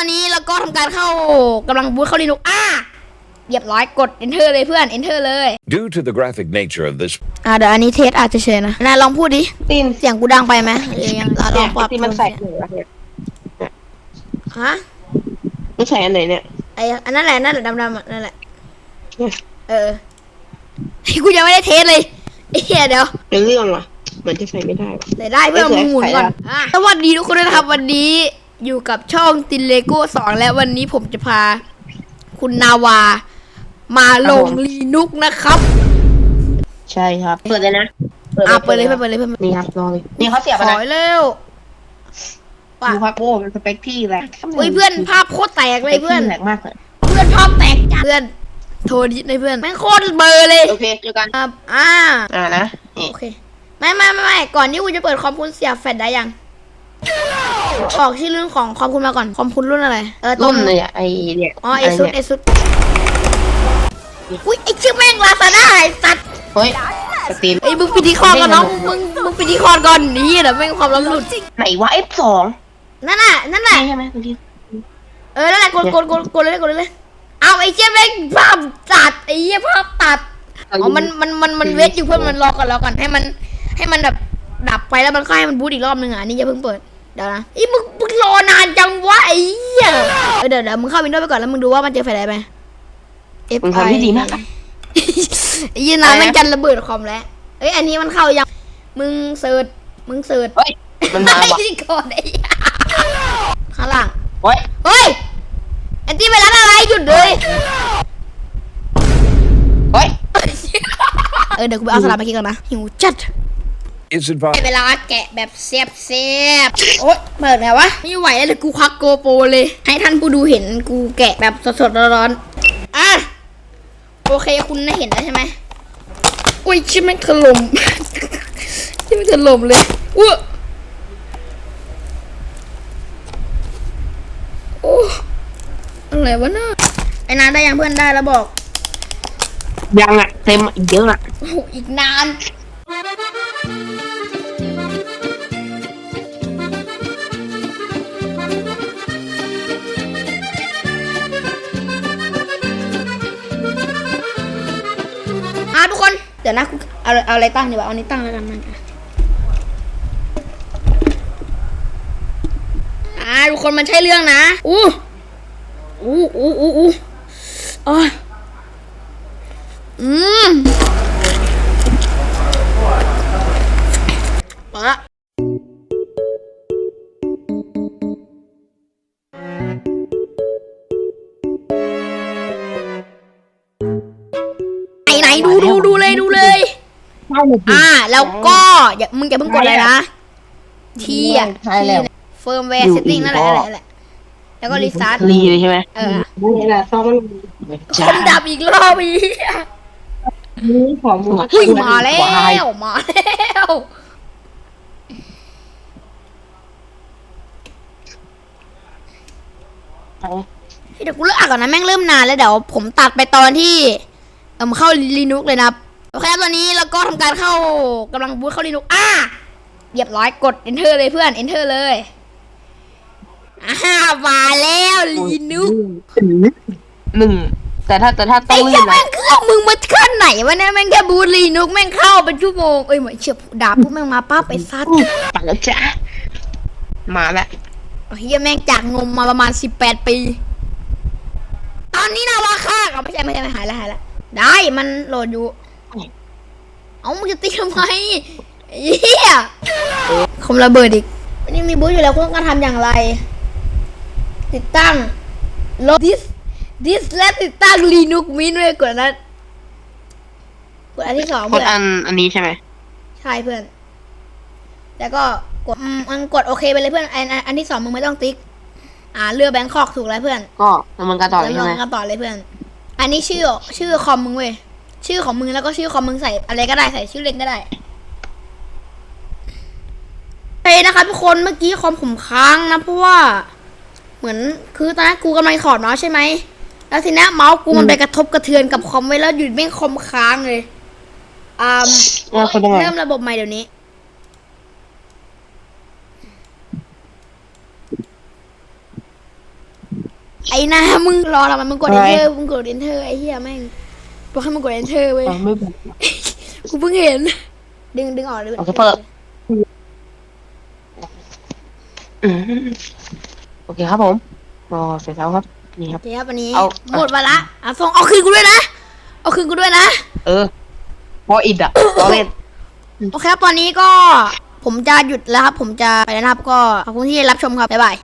ตอนนี้เราก็ทำการเข้ากำลังบูทเข้าลินุกอ่าเรียบร้อยกด enter เลยเพื่อน enter เลย Due to the graphic nature of this อ่าเดี๋ยวอันนี้เทสอาจจะเฉยนะนายลองพูดดิตีนเสียงกูดังไปไหมหรือยังลองปรับที่มันใส่หนูอะเนี่ยฮะมันใส่อันไหนเนี่ยไออันนั้นแหละนั่นแหละดำๆอะนั่นแหละเนี่ยเออกูยังไม่ได้เทสเลยไอ้เหี้ยเดี๋ยวในเรื่องว่ะเหมือนจะใส่ไม่ได้ว่ะใส่ได้เพื่อนไม่มึงหมุนใส่ก่อนได้อะสวัสดีทุกคนด้วยนะครับวันนี้ อยู่กับช่องตินเลโก้สองและวันนี้ผมจะพา คุณนาวา มาลงลีนุกนะครับ ใช่ครับ เปิดเลยนะอะเปิดเลยเพื่อนเปิดเลยเพื่อนนี่ครับรอเลยนี่เขาเสียบขอะไรอเร็วว่ะดูครับโอ้เป็นสเปคที่แหละเฮ้ยเพื่อนภาพโคตรแตกเลยเพื่อน แหลกมากเลยเพื่อนภาพแตกจัดเพื่อน โทรดิสเลยเพื่อนแม่งโคตรเบลอร์เลยโอเคเจอกันอะอ่าอ่านะนี่โอเค ไม่ไม่ไม่ไม่ก่อนที่คุณจะเปิดคอมคุณเสียบแฟลชได้ยัง บอกชื่อรุ่นของคอมคุณมาก่อนคอมคุณรุ่นอะไร เออตรรุ่งนเลยอะไอเนี่ยอ๋อไอซุดไอซุดอุ้ยไอชื่อแม่งลาซาด้าไอสัตว์เฮ้ยสตรีนไอมึงปิดที่คอก่อนน้องมึงมึงปิดที่คอก่อนนี่เดี๋ยวแม่งความลับหลุดไหนวะ F2 นั่นน่ะนั่นน่ะนี่ใช่ไหมคุณพี่เออนั่นแหละกดกดกดกดเลยกดเลยเอาไอเชี่ยแม่งภาพตัดไอเหี้ยภาพตัดอ๋อมันมันมันมันเวทอยู่เพื่อนมันรอก่อนรอก่อนให้มันให้มันแบบดับไปแล้วมันค่อยให้มันบูตอีกรอบนึงอะอันนี่อย่าเพิ่งเปิด เดี๋ยวนะอีมึงมึงรอนานจังวะไอ้เหี้ยเออเดี๋ยวเดี๋ยวมึงเข้าวินโดว์ไปก่อนแล้วมึงดูว่ามันเจอไฟอะไรไหม F มึงทำที่ดีมากไอ้ยี่นาแม่งจันระเบิดคอมแล้วเอ้ยอันนี้มันเข้ายังมึงเสิร์ชมึงเสิร์ชเฮ้ย มันมาว่ะไอ้ก่อนไอ้เหี้ยข้างล่าง เฮ้ย เฮ้ยแอนตี้ไปร้านอะไรหยุดเลยเฮ้ย เออเดี๋ยวกูไปเอาสลับมาคิดก่อนนะหิวจัด is advised ได้เวลาแกะแบบเสียบเสียบๆโอ๊ยเปิดไงวะไม่ไหวแล้วเดี๋ยวกูควักโกโปรเลย ให้ท่านผู้ดูเห็นกูแกะแบบสดๆร้อนๆอะโอเคคุณได้เห็นแล้วใช่ไหมอุ้ยชิบแม่งถล่ม ชิบแม่งถล่มเลยอ้วโอ้อะไรวะน่าไอ้นานได้ยังเพื่อนได้แล้วบอก ยังอะ เต็มอีกเยอะอะโอ้โหอีกนาน อะทุกคน เดี๋ยวนะเอาเอาอะไรตั้งดีวะเอาอันนี้ตั้งแล้วกันมันอ่าทุกคนมันใช่เรื่องนะอู้อู้อู้อู้อู้อ้ยอืม ปะไหนไหนดูดูดูเลยดูเลย ใช่เลยอ่า แล้วก็อย่ามึงอย่าเพิ่งกดเลยนะ ที่อะใช่แล้วเฟิร์มแวร์เซตติ้งนั่นแหละนั่นแหละนั่นแหละแล้วก็รีสตาร์ทรีเลยใช่ไหมเออนี่แหละซ่อมมันคอมดับอีกรอบอีกนี่ของมึงอุ้ยมาแล้วมาแล้ว เดี๋ยวกูเลิกอ่านก่อนนะแม่งเริ่มนานแล้วเดี๋ยวผมตัดไปตอนที่เอ่มเข้าลีนุกเลยนะครับโอเคครับตอนนี้เราก็ทำการเข้ากำลังบูทเข้าลีนุกอ่าเรียบร้อยกด enter เลยเพื่อน enter เลยอ่ามาแล้วลีนุกหนึ่งแต่ถ้าแต่ถ้าต้ไอ้องเหี้ลื่ยนแม่นะงเครื่องมึงมาขั้นไหนวะเนี่ยแม่งแค่บูทลีนุกแม่งเข้าเป็นชั่วโมงเอ้ยเหมือนเฉียบดาบปุ๊บแม่งมาปั๊บไอ้ซัดปัดแล้วจ้ามาแล้ว เฮียแม่งจากงมมาประมาณสิบแปดปี ตอนนี้นะว่าค่าเอาไม่ใช่ไม่ใช่ไม่หายแล้วหายแล้วได้มันโหลดอยู่ เอามึงจะตีทำไมเฮียคอมระเบิดอีกวันนี้มีบูธอยู่แล้วคุณต้องการทำอย่างไร ติดตั้งลบ this this และติดตั้ง Linux Mint ด้วยกดอันนั้นกดอันที่สองกเพื่ดอนอันอันนี้ใช่ไหมใช่เพื่อน แล้วก็ กดอืมมันกดโอเคไปเลยเพื่อนอันอันอันที่สองมึงไม่ต้องติ๊ก อ่าเรือแบงคอกถูกแล้วเพื่อนก็ดำเนินการต่อเลยแล้วใช่ไหมลงกันต่อเลยเพื่อน อันนี้ชื่อชื่อคอมมึงเว้ยชื่อของมึงแล้วก็ชื่อคอมมึงใส่อะไรก็ได้ใส่ชื่อเล่นก็ได้เฮ้ยนะครับทุกคนเมื่อกี้คอมผมค้างนะเพราะว่า เหมือนคือตอนนั้นกูกำลังถอดเมาส์ใช่ไหมแล้วทีนี้เมาส์กูมันไปกระทบกระเทือนกับคอมไว้แล้วหยุดแม่งคอมค้างเลยอ่า ว่าคนยังไง เริ่มระบบใหม่เดี๋ยวนี้ อ้หน้ามึงรอทำไมมึงกดอะไร enter มึงกด enter ไอ้เหี้ยแม่งบอกให้มึงกด enter เว้ยอ๋อไม่บอกกูเพิ่งเห็น ดึงดึงออกเลยโอเคเปิดอืมโอเคครับผมก็เสร็จแล้วครับ นี่ครับโอเคครับวันนี้เอาหมดเวลาอะส่งเอาคืนกูด้วยนะ เอาคืนกูด้วยนะ เออพออิดอะเราเล่นโอเคครับตอนนี้ก็ผมจะหยุดแล้วครับ ผมจะไปแล้วนะครับ ก็ขอบคุณที่รับชมครับ บ๊ายบาย